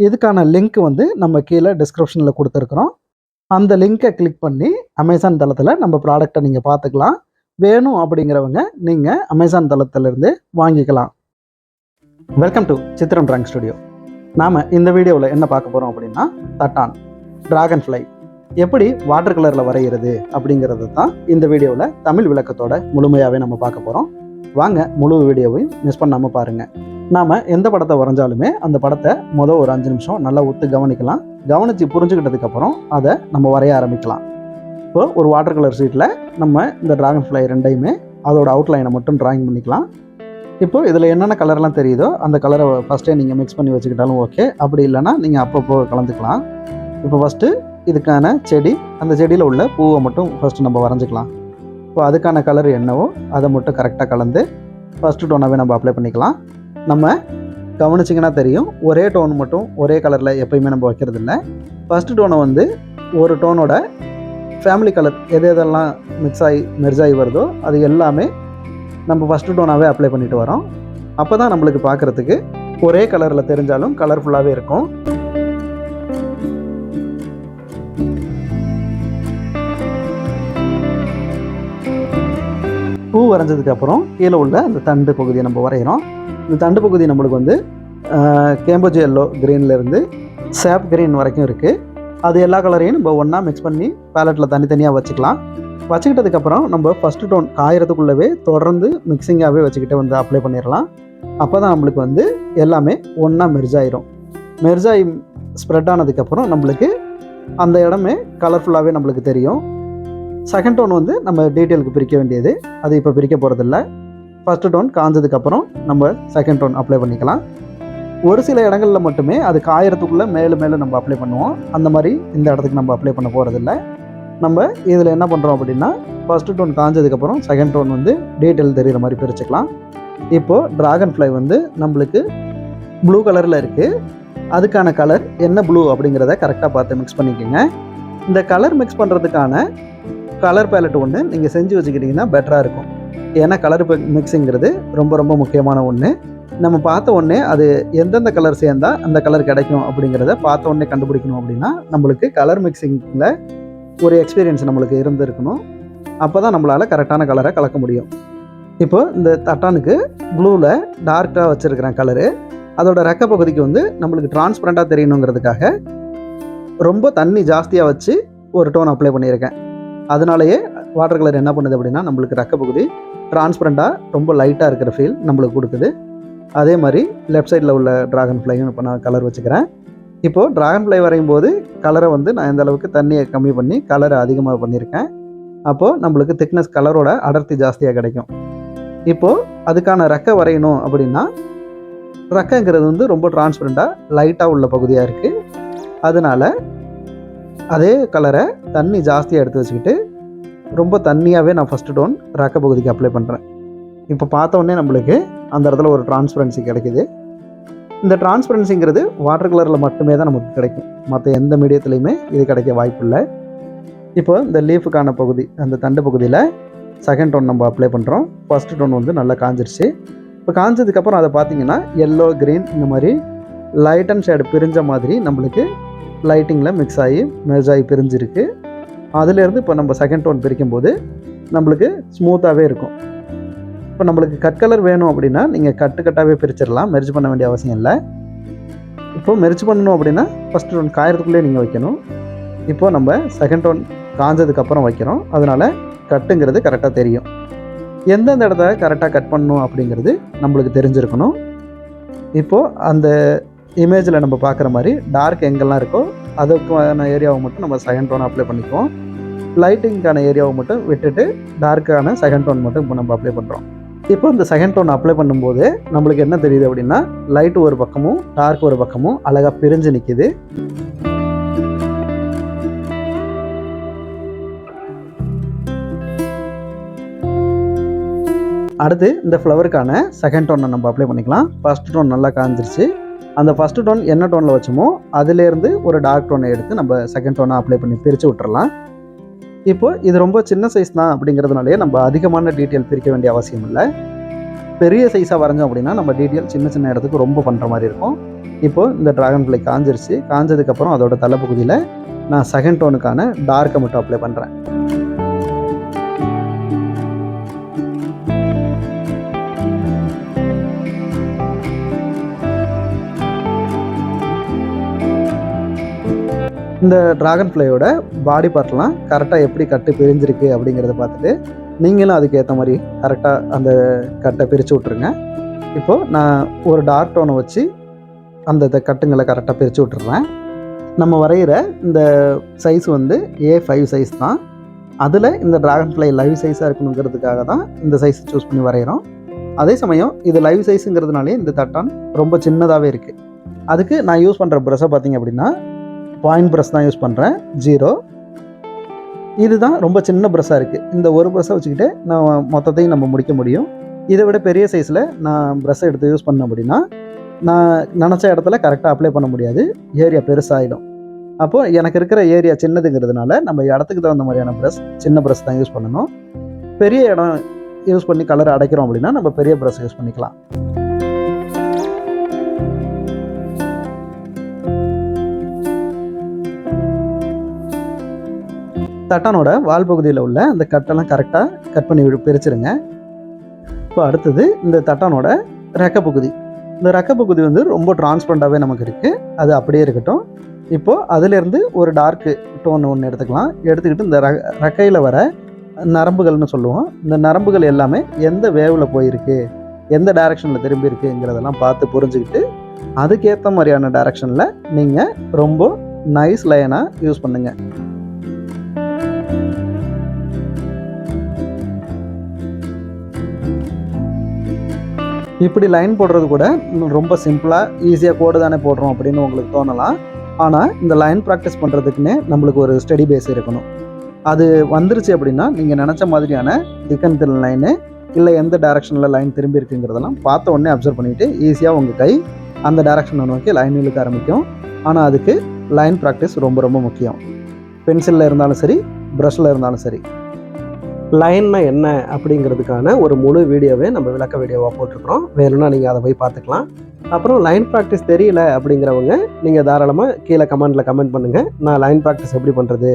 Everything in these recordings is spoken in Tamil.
இதுக்கான லிங்க் வந்து நம்ம கீழே டிஸ்கிரிப்ஷனில் கொடுத்துருக்குறோம். அந்த லிங்க்கை கிளிக் பண்ணி அமேசான் தளத்தில் நம்ம ப்ராடக்டை நீங்கள் பார்த்துக்கலாம். வேணும் அப்படிங்கிறவங்க நீங்கள் அமேசான் தளத்திலிருந்து வாங்கிக்கலாம். Welcome to Chithiram drawing studio நாம் இந்த வீடியோவில் என்ன பார்க்க போகிறோம் அப்படின்னா தட்டான் டிராகன் ஃப்ளை எப்படி வாட்டர் கலரில் வரைகிறது அப்படிங்கிறது தான் இந்த வீடியோவில் தமிழ் விளக்கத்தோட முழுமையாகவே நம்ம பார்க்க போகிறோம் வாங்க முழு வீடியோவையும் மிஸ் பண்ணாமல் பாருங்கள் நாம் எந்த படத்தை வரைஞ்சாலுமே அந்த படத்தை மொதல் ஒரு அஞ்சு நிமிஷம் நல்லா ஒத்து கவனிக்கலாம். கவனித்து புரிஞ்சுக்கிட்டதுக்கப்புறம் அதை நம்ம வரைய ஆரம்பிக்கலாம். இப்போ ஒரு வாட்டர் கலர் ஷீட்டில் நம்ம இந்த ட்ராகன் ஃப்ளை ரெண்டையுமே அதோட அவுட்லைனை மட்டும் ட்ராயிங் பண்ணிக்கலாம். இப்போ இதில் என்னென்ன கலர்லாம் தெரியுதோ அந்த கலரை ஃபஸ்ட்டே நீங்கள் மிக்ஸ் பண்ணி வச்சுக்கிட்டாலும் ஓகே அப்படி இல்லைன்னா நீங்கள் அப்பப்போ கலந்துக்கலாம். இப்போ ஃபஸ்ட்டு இதுக்கான செடி அந்த செடியில் உள்ள பூவை மட்டும் ஃபஸ்ட்டு நம்ம வரைஞ்சிக்கலாம். இப்போ அதுக்கான கலர் என்னவோ அதை மட்டும் கரெக்டாக கலந்து ஃபஸ்ட்டு டோனாகவே நம்ம அப்ளை பண்ணிக்கலாம். நம்ம கவனிச்சிங்கன்னா தெரியும் ஒரே டோன் மட்டும் ஒரே கலரில் எப்பயுமே நம்ம வைக்கிறது இல்லை. ஃபஸ்ட்டு டோனை வந்து ஒரு டோனோட ஃபேமிலி கலர் எது எதெல்லாம் மிக்ஸ் ஆகி மெர்ஜ் ஆகி வருதோ அது எல்லாமே நம்ம ஃபஸ்ட்டு டோனாகவே அப்ளை பண்ணிட்டு வரோம். அப்போ தான் நம்மளுக்கு பார்க்குறதுக்கு ஒரே கலரில் தெரிஞ்சாலும் கலர்ஃபுல்லாகவே இருக்கும். வரைஞ்சதுக்கப்புறம் வரைஞ்சதுக்கு அப்புறம் கீழே உள்ள அந்த தண்டு பகுதியை நம்ம வரைகிறோம் இந்த தண்டு பகுதி நம்மளுக்கு வந்து கேம்போஜ் எல்லோ இருந்து சேப் கிரீன் வரைக்கும் இருக்குது அது எல்லா கலரையும் நம்ம ஒன்றா மிக்ஸ் பண்ணி பேலட்டில் தனித்தனியாக வச்சுக்கலாம். வச்சுக்கிட்டதுக்கப்புறம் நம்ம ஃபஸ்ட்டு டோன் காயறதுக்குள்ளவே தொடர்ந்து மிக்சிங்காகவே வச்சுக்கிட்டு வந்து அப்ளை பண்ணிடலாம் அப்போ தான் நம்மளுக்கு வந்து எல்லாமே ஒன்றா மெர்ஜ் ஆயிரும். மெர்ஜ் ஆகி ஸ்ப்ரெட் ஆனதுக்கப்புறம் நம்மளுக்கு அந்த இடமே கலர்ஃபுல்லாகவே நம்மளுக்கு தெரியும். செகண்ட் டோன் வந்து நம்ம டீட்டெயிலுக்கு பிரிக்க வேண்டியது. அது இப்போ பிரிக்க போகிறதில்ல ஃபஸ்ட்டு டோன் காஞ்சதுக்கப்புறம் நம்ம செகண்ட் டோன் அப்ளை பண்ணிக்கலாம். ஒரு சில இடங்களில் மட்டுமே அது காயறதுக்குள்ளே மேலும் மேலும் நம்ம அப்ளை பண்ணுவோம். அந்த மாதிரி இந்த இடத்துக்கு நம்ம அப்ளை பண்ண போகிறதில்ல நம்ம இதில் என்ன பண்ணுறோம் அப்படின்னா ஃபஸ்ட்டு டோன் காஞ்சதுக்கப்புறம் செகண்ட் டோன் வந்து டீட்டெயில் தெரிகிற மாதிரி பிரிச்சுக்கலாம். இப்போது ட்ராகன் ஃப்ளை வந்து நம்மளுக்கு ப்ளூ கலரில் இருக்குது அதுக்கான கலர் என்ன ப்ளூ அப்படிங்கிறத கரெக்டாக பார்த்து மிக்ஸ் பண்ணிக்கோங்க. இந்த கலர் மிக்ஸ் பண்ணுறதுக்கான கலர் பேலட் ஒன்று நீங்கள் செஞ்சு வச்சுக்கிட்டிங்கன்னா பெட்டராக இருக்கும். ஏன்னா கலர் மிக்ஸிங்கிறது ரொம்ப ரொம்ப முக்கியமான ஒன்று நம்ம பார்த்த உடனே அது எந்தெந்த கலர் சேர்ந்தால் அந்த கலர் கிடைக்கும் அப்படிங்கிறத பார்த்த உடனே கண்டுபிடிக்கணும் அப்படின்னா நம்மளுக்கு கலர் மிக்சிங்கில் ஒரு எக்ஸ்பீரியன்ஸ் நம்மளுக்கு இருந்திருக்கணும். அப்போ தான் நம்மளால் கரெக்டான கலரை கலக்க முடியும். இப்போ இந்த தட்டானுக்கு ப்ளூவில் டார்க்காக வச்சுருக்கிறேன் கலரு அதோட ரெக்க பகுதிக்கு வந்து நம்மளுக்கு டிரான்ஸ்பரண்ட்டாக தெரியணுங்கிறதுக்காக ரொம்ப தண்ணி ஜாஸ்தியாக வச்சு ஒரு டோன் அப்ளை பண்ணியிருக்கேன். அதனாலேயே வாட்டர் கலர் என்ன பண்ணுது அப்படின்னா நம்மளுக்கு ரெக்க பகுதி டிரான்ஸ்பரண்ட்டாக ரொம்ப லைட்டாக இருக்கிற ஃபீல் நம்மளுக்கு கொடுக்குது. அதே மாதிரி லெஃப்ட் சைடில் உள்ள ட்ராகன் ஃப்ளையும் இப்போ நான் கலர் வச்சுக்கிறேன். இப்போது ட்ராகன் ஃப்ளை வரையும் போது கலரை வந்து நான் இந்த அளவுக்கு தண்ணியை கம்மி பண்ணி கலரை அதிகமாக பண்ணியிருக்கேன். அப்போது நம்மளுக்கு திக்னஸ் கலரோட அடர்த்தி ஜாஸ்தியாக கிடைக்கும். இப்போது அதுக்கான ரெக்கை வரையணும் அப்படின்னா ரெக்கைங்கிறது வந்து ரொம்ப டிரான்ஸ்பரண்ட்டாக லைட்டாக உள்ள பகுதியாக இருக்குது அதனால் அதே கலரை தண்ணி ஜாஸ்தியாக எடுத்து வச்சுக்கிட்டு ரொம்ப தண்ணியாகவே நான் ஃபஸ்ட்டு டோன் ரக்க பகுதிக்கு அப்ளை பண்ணுறேன் இப்போ பார்த்தோன்னே நம்மளுக்கு அந்த இடத்துல ஒரு டிரான்ஸ்பரன்சி கிடைக்குது. இந்த டிரான்ஸ்பரன்சிங்கிறது வாட்டர் கலரில் மட்டுமே தான் நமக்கு கிடைக்கும். மற்ற எந்த மீடியத்துலேயுமே இது கிடைக்க வாய்ப்பு இல்லை. இப்போ இந்த லீஃபுக்கான பகுதி அந்த தண்டு பகுதியில் செகண்ட் டோன் நம்ம அப்ளை பண்ணுறோம் ஃபஸ்ட் டோன் வந்து நல்லா காஞ்சிருச்சு. இப்போ காஞ்சதுக்கப்புறம் அதை பார்த்தீங்கன்னா எல்லோ க்ரீன் இந்த மாதிரி லைட் அண்ட் ஷேடு பிரிஞ்ச மாதிரி நம்மளுக்கு லைட்டிங்கில் மிக்ஸ் ஆகி மெர்ஜ் ஆகி பிரிஞ்சிருக்கு. அதுலேருந்து இப்போ நம்ம செகண்ட் டோன் பிரிக்கும் போது நம்மளுக்கு ஸ்மூத்தாகவே இருக்கும். இப்போ நம்மளுக்கு கட் கலர் வேணும் அப்படின்னா நீங்கள் கட்டு கட்டாகவே பிரிச்சிடலாம். மெர்ஜ் பண்ண வேண்டிய அவசியம் இல்லை. இப்போ மெர்ஜ் பண்ணணும் அப்படின்னா ஃபஸ்ட் டோன் காயறதுக்குள்ளே நீங்கள் வைக்கணும். இப்போது நம்ம செகண்ட் டோன் காஞ்சதுக்கப்புறம் வைக்கிறோம். அதனால் கட்டுங்கிறது கரெக்டாக தெரியும். எந்தெந்த இடத்த கரெக்டாக கட் பண்ணணும் அப்படிங்கிறது நம்மளுக்கு தெரிஞ்சிருக்கணும். இப்போது அந்த இமேஜில் நம்ம பார்க்குற மாதிரி டார்க் எங்கெல்லாம் இருக்கோ அதுக்கான ஏரியாவை மட்டும் நம்ம செகண்ட் டோன் அப்ளை பண்ணிக்குவோம். லைட்டிங்க்கான ஏரியாவை மட்டும் விட்டுட்டு டார்க்கான செகண்ட் டோன் மட்டும் இப்போ நம்ம அப்ளை பண்ணுறோம் இப்போ இந்த செகண்ட் டோன் அப்ளை பண்ணும்போது நம்மளுக்கு என்ன தெரியுது அப்படின்னா லைட் ஒரு பக்கமும் டார்க் ஒரு பக்கமும் அழகாக பிரிஞ்சு நிற்கிது அடுத்து இந்த ஃப்ளவருக்கான செகண்ட் டோனை நம்ம அப்ளை பண்ணிக்கலாம். ஃபஸ்ட் டோன் நல்லா காஞ்சிருச்சு. அந்த ஃபஸ்ட்டு டோன் என்ன டோனில் வச்சோமோ அதுலேருந்து ஒரு டார்க் டோனை எடுத்து நம்ம செகண்ட் டோனை அப்ளை பண்ணி பிரித்து விட்டுறலாம். இப்போ இது ரொம்ப சின்ன சைஸ் தான் அப்படிங்கிறதுனாலே நம்ம அதிகமான டீட்டெயில் பிரிக்க வேண்டிய அவசியம் இல்லை. பெரிய சைஸாக வரைஞ்சோம் அப்படின்னா நம்ம டீட்டெயில் சின்ன சின்ன இடத்துக்கு ரொம்ப பண்ணுற மாதிரி இருக்கும். இப்போது இந்த ட்ராகன் ஃப்ளை காஞ்சிருச்சு. காஞ்சதுக்கப்புறம் அதோட தலைப்பகுதியில் நான் செகண்ட் டோனுக்கான டார்க்கை மட்டும் அப்ளை பண்ணுறேன் இந்த ட்ராகன் ஃப்ளையோட பாடி பார்ட்லாம் கரெக்டாக எப்படி கட்டு பிரிஞ்சிருக்கு அப்படிங்கிறத பார்த்துட்டு நீங்களும் அதுக்கு ஏற்ற மாதிரி கரெக்டாக அந்த கட்டை பிரித்து விட்ருங்க இப்போது நான் ஒரு டார்க் டோனை வச்சு அந்த கட்டுங்களை கரெக்டாக பிரித்து விட்டுறேன். நம்ம வரைகிற இந்த சைஸ் வந்து ஏ ஃபைவ் சைஸ் தான். அதில் இந்த ட்ராகன் ஃப்ளை லைவ் சைஸாக இருக்கணுங்கிறதுக்காக தான் இந்த சைஸ் சூஸ் பண்ணி வரைகிறோம் அதே சமயம் இது லைவ் சைஸுங்கிறதுனாலே இந்த தட்டான் ரொம்ப சின்னதாகவே இருக்குது அதுக்கு நான் யூஸ் பண்ணுற ப்ரெஷ்ஷை பார்த்தீங்க அப்படின்னா பாயிண்ட் ப்ரஷ் தான் யூஸ் பண்ணுறேன் ஜீரோ. இதுதான் ரொம்ப சின்ன ப்ரஷ்ஷாக இருக்குது இந்த ஒரு ப்ரஷ்ஷை வச்சுக்கிட்டு நான் மொத்தத்தையும் நம்ம முடிக்க முடியும். இதை விட பெரிய சைஸில் நான் ப்ரஷ்ஷை எடுத்து யூஸ் பண்ணேன் அப்படின்னா நான் நினச்ச இடத்துல கரெக்டாக அப்ளை பண்ண முடியாது. ஏரியா பெருசாகிடும் அப்போது எனக்கு இருக்கிற ஏரியா சின்னதுங்கிறதுனால நம்ம இடத்துக்கு தகுந்த மாதிரியான ப்ரஷ் சின்ன ப்ரஷ் தான் யூஸ் பண்ணணும். பெரிய இடம் யூஸ் பண்ணி கலர் அடைக்கிறோம் அப்படின்னா நம்ம பெரிய ப்ரஷ் யூஸ் பண்ணிக்கலாம். தட்டானோட வால் பகுதியில் உள்ள அந்த கட்டெல்லாம் கரெக்டாக கட் பண்ணி விடு- பிரிச்சிருங்க. இப்போ அடுத்தது இந்த தட்டானோட ரெக்க பகுதி. இந்த ரெக்க பகுதி வந்து ரொம்ப டிரான்ஸ்பரண்டாகவே நமக்கு இருக்குது அது அப்படியே இருக்கட்டும். இப்போது அதிலேருந்து ஒரு டார்க்கு டோன் ஒன்று எடுத்துக்கலாம். எடுத்துக்கிட்டு இந்த ர ரெக்கையில் வர நரம்புகள்னு சொல்லுவோம். இந்த நரம்புகள் எல்லாமே எந்த வேவில் போயிருக்கு? எந்த டைரக்ஷனில் திரும்பி இருக்குங்கிறதெல்லாம் பார்த்து புரிஞ்சுக்கிட்டு அதுக்கேற்ற மாதிரியான டைரக்ஷனில் நீங்கள் ரொம்ப நைஸ் லைனாக யூஸ் பண்ணுங்கள் இப்படி லைன் போடுறது கூட ரொம்ப சிம்பிளாக ஈஸியாக கோடு தானே போடுறோம் அப்படின்னு உங்களுக்கு தோணலாம். ஆனால் இந்த லைன் ப்ராக்டிஸ் பண்ணுறதுக்குன்னே நம்மளுக்கு ஒரு ஸ்டடி பேஸ் இருக்கணும். அது வந்துருச்சு அப்படின்னா நீங்கள் நினச்ச மாதிரியான திக்கன் தில் லைனு இல்லை எந்த டைரக்ஷனில் லைன் திரும்பி இருக்குங்கிறதெல்லாம் பார்த்த உடனே அப்சர்வ் பண்ணிவிட்டு ஈஸியாக உங்கள் கை அந்த டைரக்ஷனை நோக்கி லைன் இழுக்க ஆரம்பிக்கும். ஆனால் அதுக்கு லைன் ப்ராக்டிஸ் ரொம்ப ரொம்ப முக்கியம். பென்சிலில் இருந்தாலும் சரி ப்ரஷில் இருந்தாலும் சரி. லைன்னா என்ன அப்படிங்கிறதுக்கான ஒரு முழு வீடியோவே நம்ம விளக்க வீடியோவாக போட்டிருக்கிறோம். வேணும்னா நீங்கள் அதை போய் பார்த்துக்கலாம். அப்புறம் லைன் ப்ராக்டிஸ் தெரியல அப்படிங்கிறவங்க நீங்கள் தாராளமாக கீழே கமெண்ட்டில் கமெண்ட் பண்ணுங்கள் நான் லைன் ப்ராக்டிஸ் எப்படி பண்ணுறது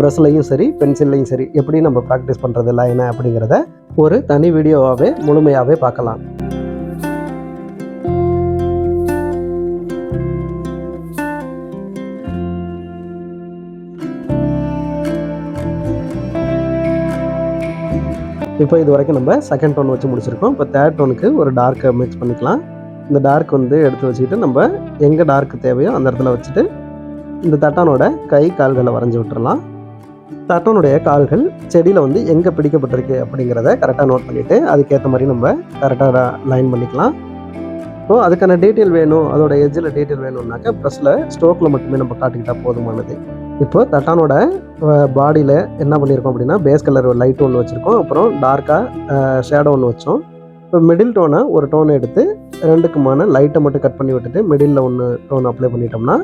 ப்ரஷ்லையும் சரி பென்சில்லையும் சரி எப்படி நம்ம ப்ராக்டிஸ் பண்ணுறது லைனை அப்படிங்கிறத ஒரு தனி வீடியோவாகவே முழுமையாகவே பார்க்கலாம். இப்போ இது வரைக்கும் நம்ம செகண்ட் டோன் வச்சு முடிச்சிருக்கோம். இப்போ தேர்ட் டோனுக்கு ஒரு டார்க்கை மிக்ஸ் பண்ணிக்கலாம். இந்த டார்க் வந்து எடுத்து வச்சுக்கிட்டு நம்ம எங்கே டார்க் தேவையோ அந்த இடத்துல வச்சுட்டு இந்த தட்டானோட கை கால்களை வரைஞ்சி விட்டுறலாம். தட்டானுடைய கால்கள் செடியில் வந்து எங்கே பிடிக்கப்பட்டிருக்கு அப்படிங்கிறத கரெக்டாக நோட் பண்ணிவிட்டு அதுக்கேற்ற மாதிரி நம்ம கரெக்டாக லைன் பண்ணிக்கலாம். ஸோ அதுக்கான டீட்டெயில் வேணும். அதோட எஜ்ஜில் டீட்டெயில் வேணும்னாக்க ப்ரெஸ்ஸில் ஸ்டோக்கில் மட்டுமே நம்ம காட்டிக்கிட்டால் போதுமானது. இப்போ தட்டானோட பாடியில் என்ன பண்ணியிருக்கோம் அப்படின்னா பேஸ் கலர் லைட் ஒன்று வச்சுருக்கோம். அப்புறம் டார்க்காக ஷேடோ ஒன்று வச்சோம். இப்போ மிடில் டோனை ஒரு டோனை எடுத்து ரெண்டுக்குமான லைட்டை மட்டும் கட் பண்ணி விட்டுட்டு மிடில் ஒன்று டோன் அப்ளை பண்ணிட்டோம்னா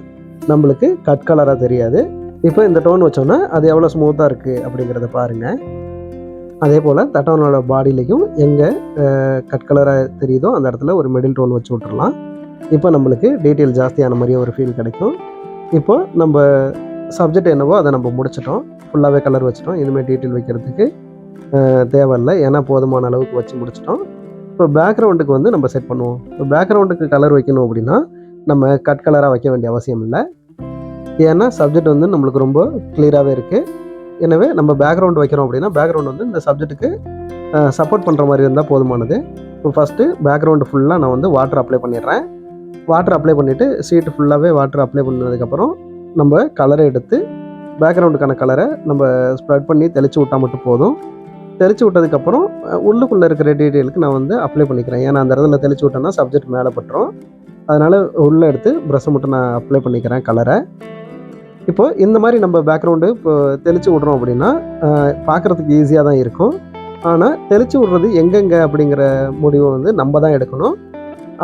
நம்மளுக்கு கட் கலராக தெரியாது. இப்போ இந்த டோன் வச்சோன்னா அது எவ்வளோ ஸ்மூத்தாக இருக்குது அப்படிங்கிறத பாருங்கள் அதே போல் தட்டவனோட பாடியிலையும் எங்கே கட் கலராக தெரியுதோ அந்த இடத்துல ஒரு மிடில் டோன் வச்சு விட்டுறலாம். இப்போ நம்மளுக்கு டீட்டெயில் ஜாஸ்தியான மாதிரியே ஒரு ஃபீல் கிடைக்கும். இப்போ நம்ம சப்ஜெக்ட் என்னவோ அதை நம்ம முடிச்சிட்டோம். ஃபுல்லாகவே கலர் வச்சிட்டோம். இனிமேல் டீட்டெயில் வைக்கிறதுக்கு தேவையில்லை. ஏன்னா போதுமான அளவுக்கு வச்சு முடிச்சிட்டோம். இப்போ பேக்ரவுண்டுக்கு வந்து நம்ம செட் பண்ணுவோம். இப்போ பேக்ரவுண்டுக்கு கலர் வைக்கணும் அப்படின்னா நம்ம கட் கலராக வைக்க வேண்டிய அவசியம் இல்லை. ஏன்னா சப்ஜெக்ட் வந்து நம்மளுக்கு ரொம்ப கிளியராகவே இருக்குது எனவே நம்ம பேக்ரவுண்ட் வைக்கிறோம் அப்படின்னா பேக்ரவுண்ட் வந்து இந்த சப்ஜெக்ட்டுக்கு சப்போர்ட் பண்ணுற மாதிரி இருந்தால் போதுமானது. இப்போ ஃபஸ்ட்டு பேக்ரவுண்டு ஃபுல்லாக நான் வந்து வாட்டர் அப்ளை பண்ணிடுறேன். வாட்டர் அப்ளை பண்ணிவிட்டு சீட்டு ஃபுல்லாகவே வாட்டர் அப்ளை பண்ணதுக்கப்புறம் நம்ம கலரை எடுத்து பேக்ரவுண்டுக்கான கலரை நம்ம ஸ்ப்ரெட் பண்ணி தெளித்து விட்டால் மட்டும் போதும். தெளித்து விட்டதுக்கப்புறம் உள்ளுக்குள்ளே இருக்கிற டீட்டெயிலுக்கு நான் வந்து அப்ளை பண்ணிக்கிறேன். ஏன்னா அந்த இடத்துல தெளிச்சு விட்டேன்னா சப்ஜெக்ட் மேலே பட்டுரும். அதனால் உள்ளே எடுத்து ப்ரெஷ்ஷை மட்டும் நான் அப்ளை பண்ணிக்கிறேன் கலரை இப்போ இந்த மாதிரி நம்ம பேக்ரவுண்டு இப்போ தெளிச்சு விட்றோம் அப்படின்னா பார்க்குறதுக்கு ஈஸியாக தான் இருக்கும். ஆனால் தெளிச்சு விட்றது எங்கெங்கே அப்படிங்கிற முடிவை வந்து நம்ம தான் எடுக்கணும்.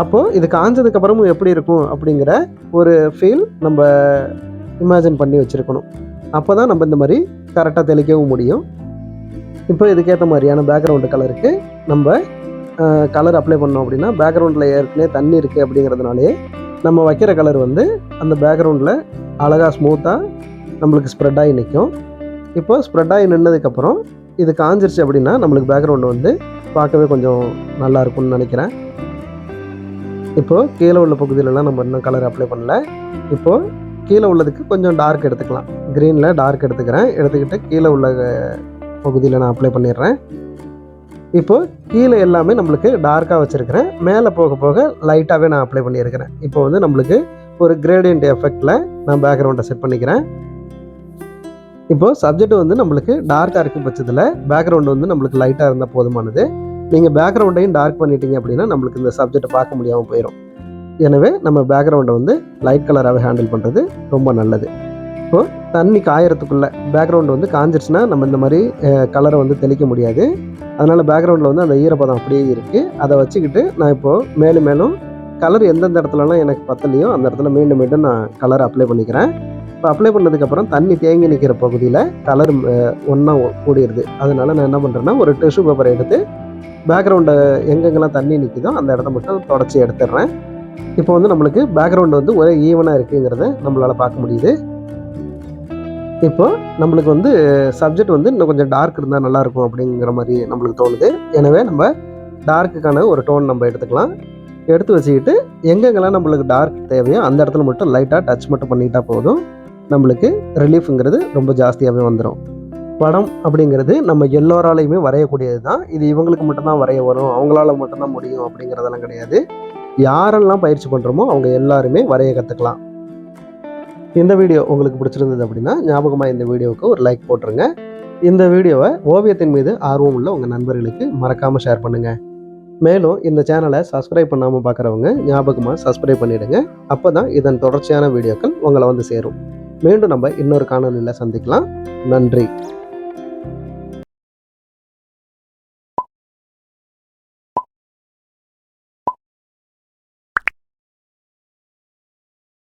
அப்போது இது காஞ்சதுக்கப்புறமும் எப்படி இருக்கும் அப்படிங்கிற ஒரு ஃபீல் நம்ம இமேஜின் பண்ணி வச்சுருக்கணும். அப்போ தான் நம்ம இந்த மாதிரி கரெக்டாக தெளிக்கவும் முடியும். இப்போ இதுக்கேற்ற மாதிரியான பேக்ரவுண்டு கலருக்கு நம்ம கலர் அப்ளை பண்ணோம் அப்படின்னா பேக்ரவுண்டில் ஏற்கனவே தண்ணி இருக்குது அப்படிங்கிறதுனாலே நம்ம வைக்கிற கலர் வந்து அந்த பேக்ரவுண்டில் அழகாக ஸ்மூத்தாக நம்மளுக்கு ஸ்ப்ரெட் ஆகி நிற்கும் இப்போ ஸ்ப்ரெட் ஆகி நின்னதுக்கப்புறம் இது காஞ்சிருச்சு அப்படின்னா நம்மளுக்கு பேக்ரவுண்டு வந்து பார்க்கவே கொஞ்சம் நல்லா இருக்கும்னு நினைக்கிறேன். இப்போது கீழே உள்ள பகுதியிலலாம் நம்ம இன்னும் கலர் அப்ளை பண்ணல. இப்போது கீழே உள்ளதுக்கு கொஞ்சம் டார்க் எடுத்துக்கலாம். க்ரீனில் டார்க் எடுத்துக்கிறேன். எடுத்துக்கிட்டு கீழே உள்ள பகுதியில் நான் அப்ளை பண்ணிடுறேன். இப்போது கீழே எல்லாமே நம்மளுக்கு டார்க்காக வச்சுருக்கிறேன். மேலே போக போக லைட்டாகவே நான் அப்ளை பண்ணியிருக்கிறேன். இப்போ வந்து நம்மளுக்கு ஒரு கிரேடியன்ட் எஃபெக்டில் நான் பேக்ரவுண்டை செட் பண்ணிக்கிறேன். இப்போது சப்ஜெக்ட் வந்து நம்மளுக்கு டார்க்காக இருக்கும் பட்சத்தில் பேக்ரவுண்டு வந்து நம்மளுக்கு லைட்டாக இருந்தால் போதுமானது. நீங்கள் பேக்ரவுண்டையும் டார்க் பண்ணிட்டீங்க அப்படின்னா நம்மளுக்கு இந்த சப்ஜெக்டை பார்க்க முடியாமல் போயிடும் எனவே நம்ம பேக்ரவுண்டை வந்து லைட் கலராகவே ஹேண்டில் பண்ணுறது ரொம்ப நல்லது. இப்போது தண்ணி காயறதுக்குள்ளே பேக்ரவுண்டு வந்து காஞ்சிருச்சுன்னா நம்ம இந்த மாதிரி கலரை வந்து தெளிக்க முடியாது. அதனால் பேக்ரவுண்டில் வந்து அந்த ஈரப்பதம் அப்படியே இருக்குது அதை வச்சுக்கிட்டு நான் இப்போது மேலும் மேலும் கலர் எந்தெந்த இடத்துலலாம் எனக்கு பத்தலையோ அந்த இடத்துல மீண்டும் மீண்டும் நான் கலர் அப்ளை பண்ணிக்கிறேன். இப்போ அப்ளை பண்ணதுக்கப்புறம் தண்ணி தேங்கி நிற்கிற பகுதியில் கலர் ஒன்றா கூடிடுது அதனால் நான் என்ன பண்ணுறேன்னா ஒரு டிஷ்யூ பேப்பரை எடுத்து பேக்ரவுண்டை எங்கெங்கெல்லாம் தண்ணி நிற்கிதோ அந்த இடத்த மட்டும் தொடச்சி எடுத்துடுறேன். இப்போ வந்து நம்மளுக்கு பேக்ரவுண்டு வந்து ஒரே ஈவனாக இருக்குங்கிறத நம்மளால் பார்க்க முடியுது. இப்போ நம்மளுக்கு வந்து சப்ஜெக்ட் வந்து இன்னும் கொஞ்சம் டார்க் இருந்தால் நல்லாயிருக்கும் அப்படிங்கிற மாதிரி நம்மளுக்கு தோணுது. எனவே நம்ம டார்க்குக்கான ஒரு டோன் நம்ம எடுத்துக்கலாம். எடுத்து வச்சுக்கிட்டு எங்கெங்கெல்லாம் நம்மளுக்கு டார்க் தேவையோ அந்த இடத்துல மட்டும் லைட்டாக டச் மட்டும் பண்ணிக்கிட்டால் போதும். நம்மளுக்கு ரிலீஃபுங்கிறது ரொம்ப ஜாஸ்தியாகவே வந்துடும் படம் அப்படிங்கிறது நம்ம எல்லோராலையுமே வரையக்கூடியது தான். இது இவங்களுக்கு மட்டும்தான் வரைய வரும். அவங்களால மட்டும்தான் முடியும் அப்படிங்கிறதெல்லாம் கிடையாது. யாரெல்லாம் பயிற்சி பண்ணுறோமோ அவங்க எல்லாருமே வரைய கற்றுக்கலாம் இந்த வீடியோ உங்களுக்கு பிடிச்சிருந்தது அப்படின்னா ஞாபகமாக இந்த வீடியோவுக்கு ஒரு லைக் போட்டுருங்க. இந்த வீடியோவை ஓவியத்தின் மீது ஆர்வம் உள்ள உங்கள் நண்பர்களுக்கு மறக்காமல் ஷேர் பண்ணுங்கள் மேலும் இந்த சேனலை சப்ஸ்கிரைப் பண்ணாமல் பார்க்குறவங்க ஞாபகமாக சப்ஸ்கிரைப் பண்ணிவிடுங்க அப்போ தான் இதன் தொடர்ச்சியான வீடியோக்கள் உங்களை வந்து சேரும். மீண்டும் நம்ம இன்னொரு காணொலியில் சந்திக்கலாம். நன்றி.